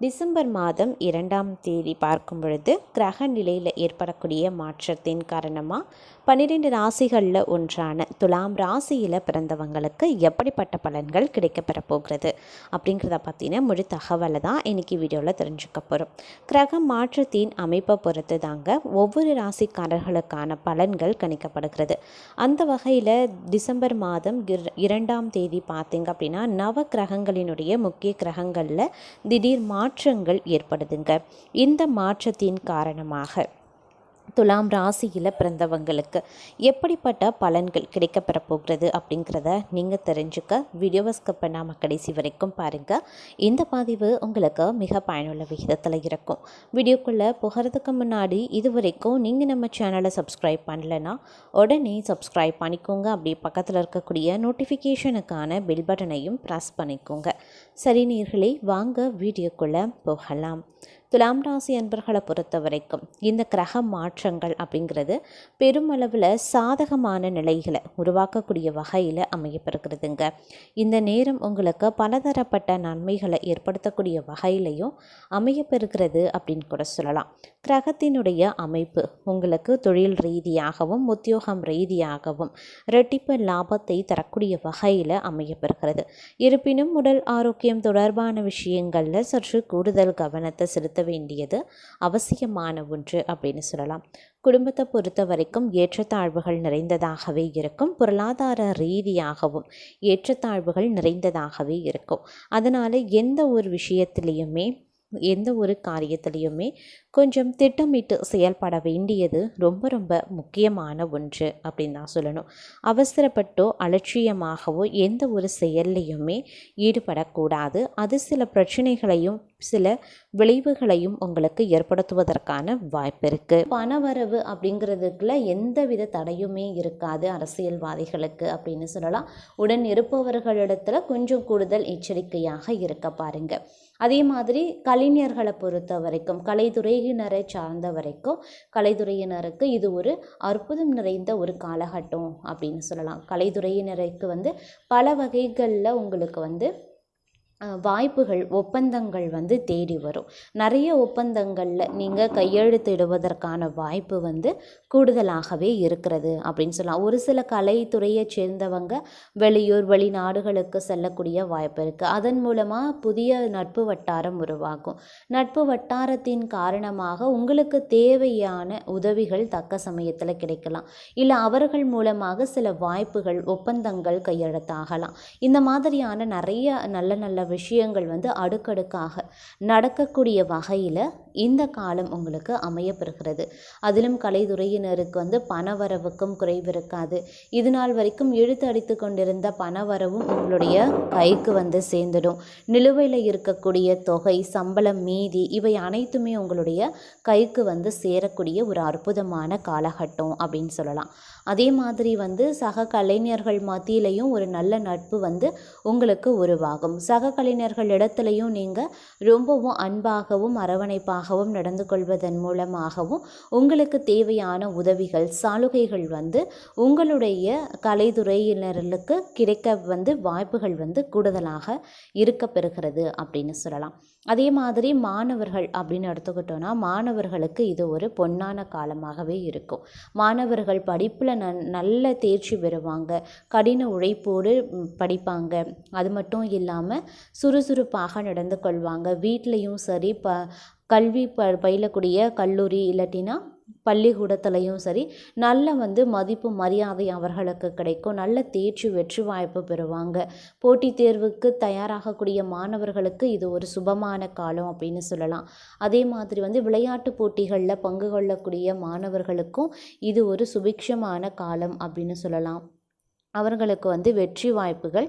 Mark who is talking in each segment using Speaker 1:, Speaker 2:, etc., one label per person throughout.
Speaker 1: December மாதம் இரண்டாம் தேதி பார்க்கும் பொழுது கிரக நிலையில் ஏற்படக்கூடிய மாற்றத்தின் காரணமாக பன்னிரெண்டு ராசிகளில் ஒன்றான துலாம் ராசியில் பிறந்தவங்களுக்கு எப்படிப்பட்ட பலன்கள் கிடைக்கப்பெற போகிறது அப்படிங்கிறத பற்றின முழு தகவலை தான் இன்றைக்கி வீடியோவில் தெரிஞ்சுக்க போகிறோம் கிரக மாற்றத்தின் அமைப்பை பொறுத்து தாங்க ஒவ்வொரு ராசிக்காரர்களுக்கான பலன்கள் கணிக்கப்படுகிறது. அந்த வகையில் டிசம்பர் மாதம் இரண்டாம் தேதி பார்த்தீங்க அப்படின்னா நவ கிரகங்களினுடைய முக்கிய கிரகங்களில் திடீர் மாற்றங்கள் ஏற்படுதுங்க. இந்த மாற்றத்தின் காரணமாக துலாம் ராசியில் பிறந்தவங்களுக்கு எப்படிப்பட்ட பலன்கள் கிடைக்கப்பெற போகிறது அப்படிங்கிறத நீங்கள் தெரிஞ்சுக்க வீடியோவை ஸ்கிப் பண்ணாமல் கடைசி வரைக்கும் பாருங்கள் இந்த பதிவு உங்களுக்கு மிக பயனுள்ள விகிதத்தில் இருக்கும். வீடியோக்குள்ளே போகிறதுக்கு முன்னாடி இது வரைக்கும் நீங்கள் நம்ம சேனலை சப்ஸ்கிரைப் பண்ணலைன்னா உடனே சப்ஸ்கிரைப் பண்ணிக்கோங்க. அப்படியே பக்கத்தில் இருக்கக்கூடிய நோட்டிஃபிகேஷனுக்கான பில் பட்டனையும் ப்ரெஸ் பண்ணிக்கோங்க. சரி நீர்களே வாங்க வீடியோக்குள்ளே போகலாம். துலாம் ராசி அன்பர்களை பொறுத்த வரைக்கும் இந்த கிரக மாற்றங்கள் அப்படிங்கிறது பெருமளவில் சாதகமான நிலைகளை உருவாக்கக்கூடிய வகையில் அமையப்பெறுகிறதுங்க. இந்த நேரம் உங்களுக்கு பலதரப்பட்ட நன்மைகளை ஏற்படுத்தக்கூடிய வகையிலையும் அமையப்பெறுகிறது அப்படின்னு கூட சொல்லலாம். கிரகத்தினுடைய அமைப்பு உங்களுக்கு தொழில் ரீதியாகவும் உத்தியோகம் ரீதியாகவும் இரட்டிப்பு லாபத்தை தரக்கூடிய வகையில் அமையப்பெறுகிறது. இருப்பினும் உடல் ஆரோக்கியம் தொடர்பான விஷயங்களில் சற்று கூடுதல் கவனத்தை செலுத்த வேண்டியது அவசியமான ஒன்று அப்படின்னு சொல்லலாம். குடும்பத்தை பொறுத்த வரைக்கும் ஏற்றத்தாழ்வுகள் நிறைந்ததாகவே இருக்கும். பொருளாதார ரீதியாகவும் ஏற்றத்தாழ்வுகள் நிறைந்ததாகவே இருக்கும். அதனால் எந்த ஒரு விஷயத்துலேயுமே எந்த ஒரு காரியத்திலையுமே கொஞ்சம் திட்டமிட்டு செயல்பட வேண்டியது ரொம்ப ரொம்ப முக்கியமான ஒன்று அப்படின்னு தான் சொல்லணும். அவசரப்பட்டோ அலட்சியமாகவோ எந்த ஒரு செயல்லையுமே ஈடுபடக்கூடாது. அது சில பிரச்சனைகளையும் சில விளைவுகளையும் உங்களுக்கு ஏற்படுத்துவதற்கான வாய்ப்பு இருக்குது பணவரவு அப்படிங்கிறதுக்குள்ள எந்த வித தடையுமே இருக்காது அரசியல்வாதிகளுக்கு அப்படின்னு சொல்லலாம். உடன் இருப்பவர்களிடத்தில் கொஞ்சம் கூடுதல் எச்சரிக்கையாக இருக்க பாருங்கள் அதே மாதிரி கலைஞர்களை பொறுத்த வரைக்கும் கலைத்துறையினரை சார்ந்த வரைக்கும் கலைத்துறையினருக்கு இது ஒரு அற்புதம் நிறைந்த ஒரு காலகட்டம் அப்படின்னு சொல்லலாம். கலைத்துறையினருக்கு வந்து பல வகைகளில் உங்களுக்கு வந்து வாய்ப்புகள் ஒப்பந்தங்கள் வந்து தேடி வரும். நிறைய ஒப்பந்தங்களில் நீங்கள் கையெழுத்திடுவதற்கான வாய்ப்பு வந்து கூடுதலாகவே இருக்கிறது அப்படின்னு சொல்லலாம். ஒரு சில கலைத்துறையை சேர்ந்தவங்க வெளியூர் வெளிநாடுகளுக்கு செல்லக்கூடிய வாய்ப்பு இருக்குது அதன் மூலமாக புதிய நட்பு வட்டாரம் உருவாகும். நட்பு வட்டாரத்தின் காரணமாக உங்களுக்கு தேவையான உதவிகள் தக்க சமயத்தில் கிடைக்கலாம். இல்லை அவர்கள் மூலமாக சில வாய்ப்புகள் ஒப்பந்தங்கள் கையெழுத்தாகலாம். இந்த மாதிரியான நிறைய நல்ல நல்ல விஷயங்கள் வந்து அடுக்கடுக்காக நடக்கக்கூடிய வகையில் இந்த காலம் உங்களுக்கு அமையப்பெறுகிறது. அதிலும் கலைத்துறையினருக்கு வந்து பணவரவுக்கும் குறைவு இருக்காது இது நாள் வரைக்கும் இழுத்து அடித்து கொண்டிருந்த பணவரவும் உங்களுடைய கைக்கு வந்து சேர்ந்துடும். நிலுவையில் இருக்கக்கூடிய தொகை சம்பளம் மீதி இவை அனைத்துமே உங்களுடைய கைக்கு வந்து சேரக்கூடிய ஒரு அற்புதமான காலகட்டம் அப்படின்னு சொல்லலாம். அதே மாதிரி வந்து சக கலைஞர்கள் மத்தியிலையும் ஒரு நல்ல நட்பு வந்து உங்களுக்கு உருவாகும். சக கலைஞர்கள் இடத்துலையும் நீங்கள் ரொம்பவும் அன்பாகவும் அரவணைப்பாக அரவணைப்பாகவும் நடந்து கொள்வதன் மூலமாகவும் உங்களுக்கு தேவையான உதவிகள் சாலுகைகள் வந்து உங்களுடைய கலைத்துறையினர்களுக்கு கிடைக்க வந்து வாய்ப்புகள் வந்து கூடுதலாக இருக்க பெறுகிறது அப்படின்னு சொல்லலாம். அதே மாதிரி மாணவர்கள் அப்படின்னு எடுத்துக்கிட்டோன்னா மாணவர்களுக்கு இது ஒரு பொன்னான காலமாகவே இருக்கும். மாணவர்கள் படிப்பில் ந நல்ல தேர்ச்சி பெறுவாங்க கடின உழைப்போடு படிப்பாங்க. அது மட்டும் இல்லாமல் சுறுசுறுப்பாக நடந்து கொள்வாங்க வீட்லேயும் சரி ப கல்வி ப பயிலக்கூடிய கல்லூரி இல்லாட்டினா பள்ளிக்கூடத்துலையும் சரி நல்ல வந்து மதிப்பு மரியாதை அவர்களுக்கு கிடைக்கும். நல்ல தேர்ச்சி வெற்றி வாய்ப்பு பெறுவாங்க. போட்டித் தேர்வுக்கு தயாராகக்கூடிய மாணவர்களுக்கு இது ஒரு சுபமான காலம் அப்படின்னு சொல்லலாம். அதே மாதிரி வந்து விளையாட்டு போட்டிகளில் பங்கு கொள்ளக்கூடிய மாணவர்களுக்கும் இது ஒரு சுபிக்ஷமான காலம் அப்படின்னு சொல்லலாம். அவர்களுக்கு வந்து வெற்றி வாய்ப்புகள்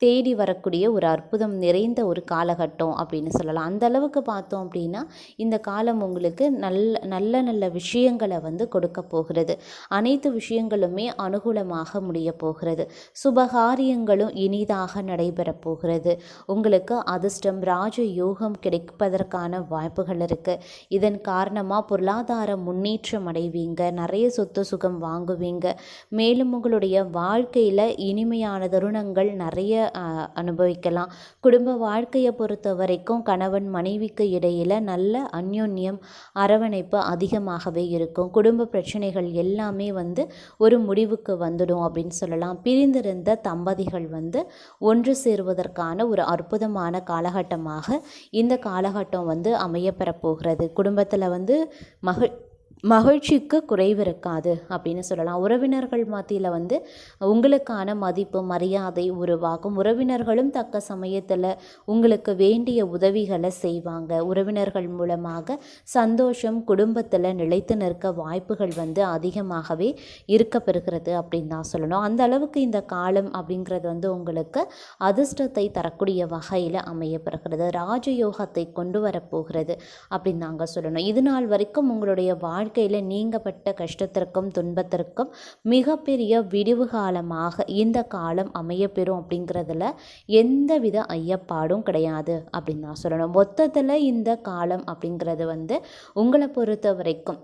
Speaker 1: தேடி வரக்கூடிய ஒரு அற்புதம் நிறைந்த ஒரு காலகட்டம் அப்படின்னு சொல்லலாம். அந்த அளவுக்கு பார்த்தோம் அப்படின்னா இந்த காலம் உங்களுக்கு நல்ல நல்ல நல்ல விஷயங்களை வந்து கொடுக்க போகிறது. அனைத்து விஷயங்களுமே அனுகூலமாக முடிய போகிறது. சுபகாரியங்களும் இனிதாக நடைபெறப் போகிறது. உங்களுக்கு அதிர்ஷ்டம் ராஜ யோகம் கிடைப்பதற்கான வாய்ப்புகள் இருக்குது இதன் காரணமாக பொருளாதார முன்னேற்றம் அடைவீங்க. நிறைய சொத்து சுகம் வாங்குவீங்க. மேலும் உங்களுடைய வாழ்க்கையில் இனிமையான தருணங்கள் நிறைய அனுபவிக்கலாம். குடும்ப வாழ்க்கையை பொறுத்த வரைக்கும் கணவன் மனைவிக்கு இடையில் நல்ல அந்யோன்யம் அரவணைப்பு அதிகமாகவே இருக்கும். குடும்ப பிரச்சனைகள் எல்லாமே வந்து ஒரு முடிவுக்கு வந்துடும் அப்படின்னு சொல்லலாம். பிரிந்திருந்த தம்பதிகள் வந்து ஒன்று சேருவதற்கான ஒரு அற்புதமான காலகட்டமாக இந்த காலகட்டம் வந்து அமையப்பெறப் போகிறது. குடும்பத்தில் வந்து மகிழ் மகிழ்ச்சிக்கு குறைவு இருக்காது அப்படின்னு சொல்லலாம். உறவினர்கள் மத்தியில் வந்து உங்களுக்கான மதிப்பு மரியாதை உருவாகும். உறவினர்களும் தக்க சமயத்தில் உங்களுக்கு வேண்டிய உதவிகளை செய்வாங்க. உறவினர்கள் மூலமாக சந்தோஷம் குடும்பத்தில் நிலைத்து நிற்க வாய்ப்புகள் வந்து அதிகமாகவே இருக்கப்பெறுகிறது அப்படின்னு தான் சொல்லணும். அந்த அளவுக்கு இந்த காலம் அப்படிங்கிறது வந்து உங்களுக்கு அதிர்ஷ்டத்தை தரக்கூடிய வகையில் அமையப்பெறுகிறது. ராஜயோகத்தை கொண்டு வரப்போகிறது அப்படின்னு நாங்கள் சொல்லணும். இது நாள் வரைக்கும் உங்களுடைய வாழ்க்கையில் நீங்கப்பட்ட கஷ்டத்திற்கும் துன்பத்திற்கும் மிகப்பெரிய விடிவு காலமாக இந்த காலம் அமையப்பெறும் அப்படிங்கிறதுல எந்தவித ஐயப்பாடும் கிடையாது அப்படின்னு நான் சொல்லணும். மொத்தத்தில் இந்த காலம் அப்படிங்கிறது வந்து உங்களை பொறுத்த வரைக்கும்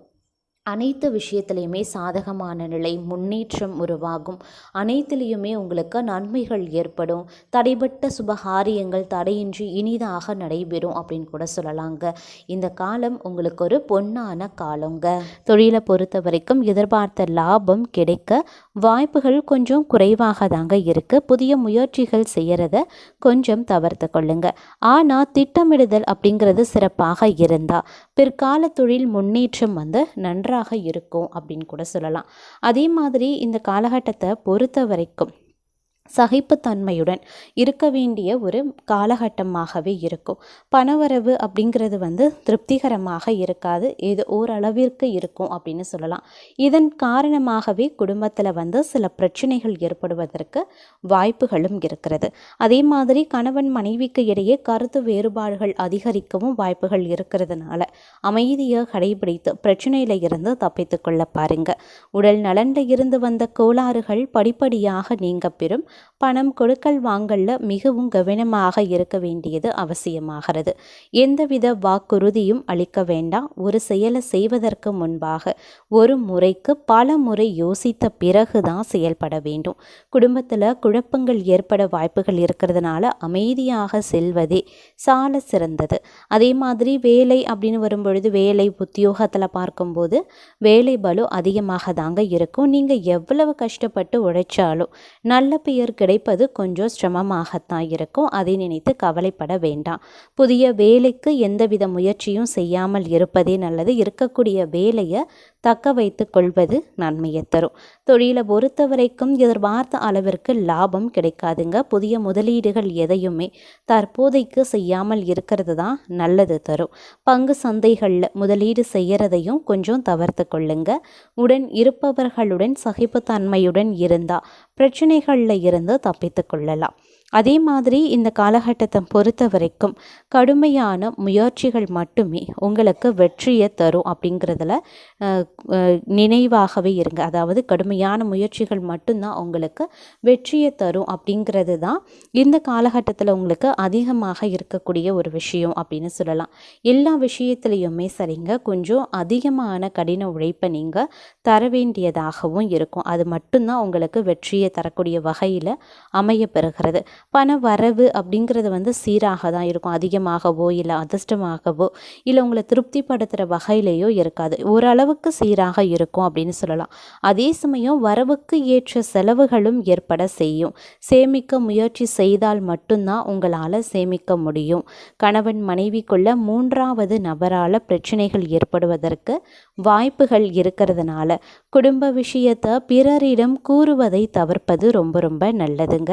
Speaker 1: அனைத்து விஷயத்துலையுமே சாதகமான நிலை முன்னேற்றம் உருவாகும். அனைத்துலேயுமே உங்களுக்கு நன்மைகள் ஏற்படும். தடைபட்ட சுபகாரியங்கள் தடையின்றி இனிதாக நடைபெறும் அப்படின்னு கூட சொல்லலாங்க. இந்த காலம் உங்களுக்கு ஒரு பொன்னான காலங்க. தொழிலை பொறுத்த வரைக்கும் எதிர்பார்த்த லாபம் கிடைக்க வாய்ப்புகள் கொஞ்சம் குறைவாக தாங்க இருக்குது புதிய முயற்சிகள் செய்கிறத கொஞ்சம் தவிர்த்து கொள்ளுங்க. ஆனால் திட்டமிடுதல் அப்படிங்கிறது சிறப்பாக இருந்தால் பிற்கால தொழில் முன்னேற்றம் வந்து நன்றாக இருக்கும் அப்படின்னு கூட சொல்லலாம். அதே மாதிரி இந்த காலகட்டத்தை பொறுத்த வரைக்கும் சகிப்புத்தன்மையுடன் இருக்க வேண்டிய ஒரு காலகட்டமாகவே இருக்கும். பணவரவு அப்படிங்கிறது வந்து திருப்திகரமாக இருக்காது. இது ஓரளவிற்கு இருக்கும் அப்படின்னு சொல்லலாம். இதன் காரணமாகவே குடும்பத்தில் வந்து சில பிரச்சனைகள் ஏற்படுவதற்கு வாய்ப்புகளும் இருக்கிறது. அதே மாதிரி கணவன் மனைவிக்கு இடையே கருத்து வேறுபாடுகள் அதிகரிக்கவும் வாய்ப்புகள் இருக்கிறதுனால அமைதியை கடைபிடித்து பிரச்சனையில் இருந்து தப்பித்து கொள்ள பாருங்க. உடல் நலனில் இருந்து வந்த கோளாறுகள் படிப்படியாக நீங்க பெறும். பணம் கொடுக்கல் வாங்கல்ல மிகவும் கவனமாக இருக்க வேண்டியது அவசியமாகிறது. எந்தவித வாக்குறுதியும் அளிக்க வேண்டாம். ஒரு செயலை செய்வதற்கு முன்பாக ஒரு முறைக்கு பல முறை யோசித்த பிறகு தான் செயல்பட வேண்டும். குடும்பத்தில் குழப்பங்கள் ஏற்பட வாய்ப்புகள் இருக்கிறதுனால அமைதியாக செல்வதே சால சிறந்தது. அதே மாதிரி வேலை அப்படின்னு வரும்பொழுது வேலை உத்தியோகத்தில் பார்க்கும்போது வேலை பலு அதிகமாக தாங்க இருக்கும். நீங்கள் எவ்வளவு கஷ்டப்பட்டு உழைச்சாலும் நல்ல பெயர் கிடைப்பது கொஞ்சம் சிரமமாகத்தான் இருக்கும். அதை நினைத்து கவலைப்பட வேண்டாம். புதிய வேலைக்கு எந்தவித முயற்சியும் செய்யாமல் இருப்பதே நல்லது. இருக்கக்கூடிய வேலையை தக்க வைத்து கொள்வது நன்மையை தரும். தொழிலை பொறுத்த வரைக்கும் எதிர்பார்த்த அளவிற்கு லாபம் கிடைக்காதுங்க. புதிய முதலீடுகள் எதையுமே தற்போதைக்கு செய்யாமல் இருக்கிறது தான் நல்லது தரும். பங்கு சந்தைகளில் முதலீடு செய்யறதையும் கொஞ்சம் தவிர்த்து கொள்ளுங்க. உடன் இருப்பவர்களுடன் சகிப்புத்தன்மையுடன் இருந்தால் பிரச்சனைகளில் இருந்து தப்பித்து கொள்ளலாம். அதே மாதிரி இந்த காலகட்டத்தை பொறுத்த வரைக்கும் கடுமையான முயற்சிகள் மட்டுமே உங்களுக்கு வெற்றியை தரும் அப்படிங்கிறதுல நினைவாகவே இருங்க. அதாவது கடுமையான முயற்சிகள் மட்டும்தான் உங்களுக்கு வெற்றியை தரும் அப்படிங்கிறது தான் இந்த காலகட்டத்தில் உங்களுக்கு அதிகமாக இருக்கக்கூடிய ஒரு விஷயம் அப்படின்னு சொல்லலாம். எல்லா விஷயத்துலேயுமே சரிங்க. கொஞ்சம் அதிகமான கடின உழைப்பை நீங்கள் தர வேண்டியதாகவும் இருக்கும். அது மட்டும்தான் உங்களுக்கு வெற்றியை தரக்கூடிய வகையில் அமைய பெறுகிறது. பண வரவு அப்படிங்கிறது வந்து சீராக தான் இருக்கும். அதிகமாகவோ இல்லை அதிர்ஷ்டமாகவோ இல்லை உங்களை திருப்திப்படுத்துகிற வகையிலேயோ இருக்காது. ஓரளவுக்கு சீராக இருக்கும் அப்படின்னு சொல்லலாம். அதே சமயம் வரவுக்கு ஏற்ற செலவுகளும் ஏற்பட செய்யும். சேமிக்க முயற்சி செய்தால் மட்டும்தான் உங்களால் சேமிக்க முடியும். கணவன் மனைவிக்குள்ள மூன்றாவது நபரால் பிரச்சனைகள் ஏற்படுவதற்கு வாய்ப்புகள் இருக்கிறதுனால குடும்ப விஷயத்தை பிறரிடம் கூறுவதை தவிர்ப்பது ரொம்ப ரொம்ப நல்லதுங்க.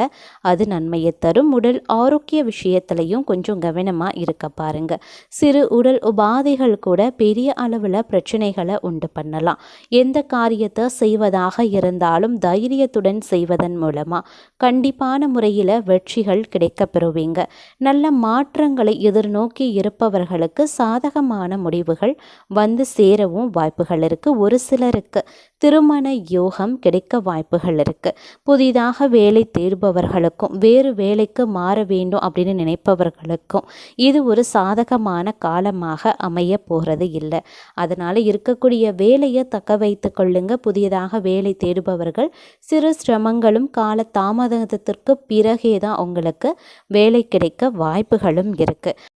Speaker 1: அது நன்மை நன்மையை தரும் உடல் ஆரோக்கிய விஷயத்துலையும் கொஞ்சம் கவனமாக இருக்க பாருங்க. சிறு உடல் உபாதைகள் கூட பெரிய அளவில் பிரச்சனைகளை உண்டு பண்ணலாம். எந்த காரியத்தை செய்வதாக இருந்தாலும் தைரியத்துடன் செய்வதன் மூலமாக கண்டிப்பான முறையில் வெற்றிகள் கிடைக்க பெறுவீங்க. நல்ல மாற்றங்களை எதிர்நோக்கி இருப்பவர்களுக்கு சாதகமான முடிவுகள் வந்து சேரவும் வாய்ப்புகள் இருக்குது ஒரு சிலருக்கு திருமண யோகம் கிடைக்க வாய்ப்புகள் இருக்குது புதிதாக வேலை தேடுபவர்களுக்கும் வேறு வேலைக்கு மாற வேண்டும் அப்படின்னு நினைப்பவர்களுக்கும் இது ஒரு சாதகமான காலமாக அமைய போகிறது இல்லை. அதனால் இருக்கக்கூடிய வேலையை தக்க வைத்து கொள்ளுங்க. புதியதாக வேலை தேடுபவர்கள் சிறு சிரமங்களும் கால தாமதத்திற்கு பிறகே தான் உங்களுக்கு வேலை கிடைக்க வாய்ப்புகளும் இருக்குது